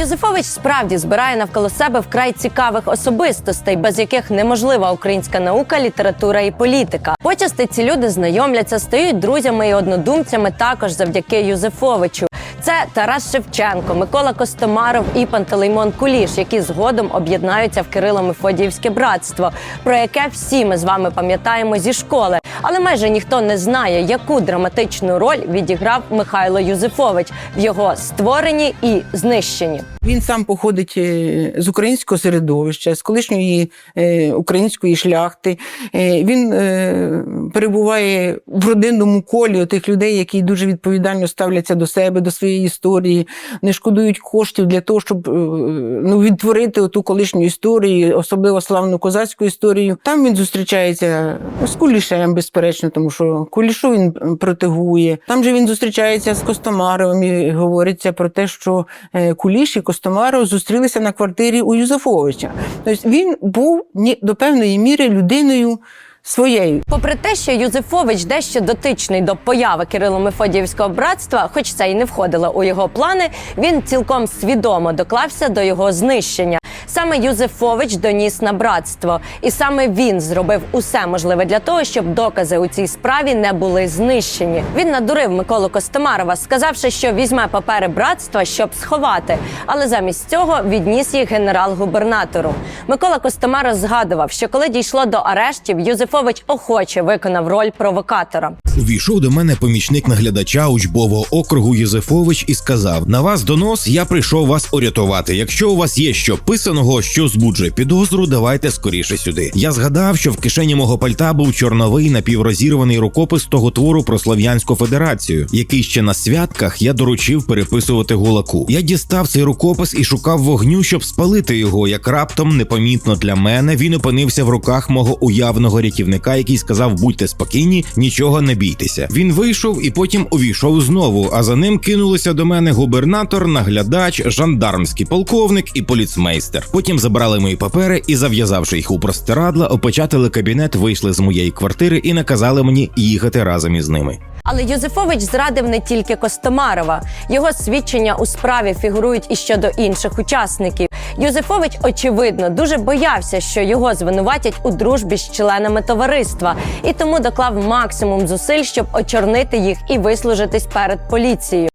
Юзефович справді збирає навколо себе вкрай цікавих особистостей, без яких неможлива українська наука, література і політика. Почасти ці люди знайомляться, стають друзями і однодумцями також завдяки Юзефовичу. Це Тарас Шевченко, Микола Костомаров і Пантелеймон Куліш, які згодом об'єднаються в Кирило-Мефодіївське братство, про яке всі ми з вами пам'ятаємо зі школи. Але майже ніхто не знає, яку драматичну роль відіграв Михайло Юзефович в його створенні і знищенні. Він сам походить е, з українського середовища, з колишньої е, української шляхти. Е, Він перебуває в родинному колі тих людей, які дуже відповідально ставляться до себе, до своєї історії, не шкодують коштів для того, щоб ну, відтворити ту колишню історію, особливо славну козацьку історію. Там він зустрічається з Кулішем, безперечно, тому що Кулішу він протегує. Там же він зустрічається з Костомаровим і говориться про те, що е, Куліш і Костомаров зустрілися на квартирі у Юзефовича. Тобто він був до певної міри людиною своєю. Попри те, що Юзефович дещо дотичний до появи Кирило-Мефодіївського братства, хоч це і не входило у його плани, він цілком свідомо доклався до його знищення. Саме Юзефович доніс на братство, і саме він зробив усе можливе для того, щоб докази у цій справі не були знищені. Він надурив Миколу Костомарова, сказавши, що візьме папери братства, щоб сховати, але замість цього відніс їх генерал-губернатору. Микола Костомаров згадував, що коли дійшло до арештів, Юзефович охоче виконав роль провокатора. Увійшов до мене помічник наглядача учбового округу Юзефович і сказав: На вас донос, я прийшов вас урятувати. Якщо у вас є що писаного, що збуджує підозру, давайте скоріше сюди. Я згадав, що в кишені мого пальта був чорновий напіврозірваний рукопис того твору про Слов'янську Федерацію, який ще на святках я доручив переписувати гулаку. Я дістав цей рукопис і шукав вогню, щоб спалити його. Як раптом, непомітно для мене, він опинився в руках мого уявного рятівника, який сказав: будьте спокійні, нічого не бійтеся. Він вийшов і потім увійшов знову. А за ним кинулися до мене губернатор, наглядач, жандармський полковник і поліцмейстер. Потім забрали мої папери і, зав'язавши їх у простирадла, опечатали кабінет, вийшли з моєї квартири і наказали мені їхати разом із ними. Але Юзефович зрадив не тільки Костомарова. Його свідчення у справі фігурують і щодо інших учасників. Юзефович, очевидно, дуже боявся, що його звинуватять у дружбі з членами товариства, і тому доклав максимум зусиль, щоб очорнити їх і вислужитись перед поліцією.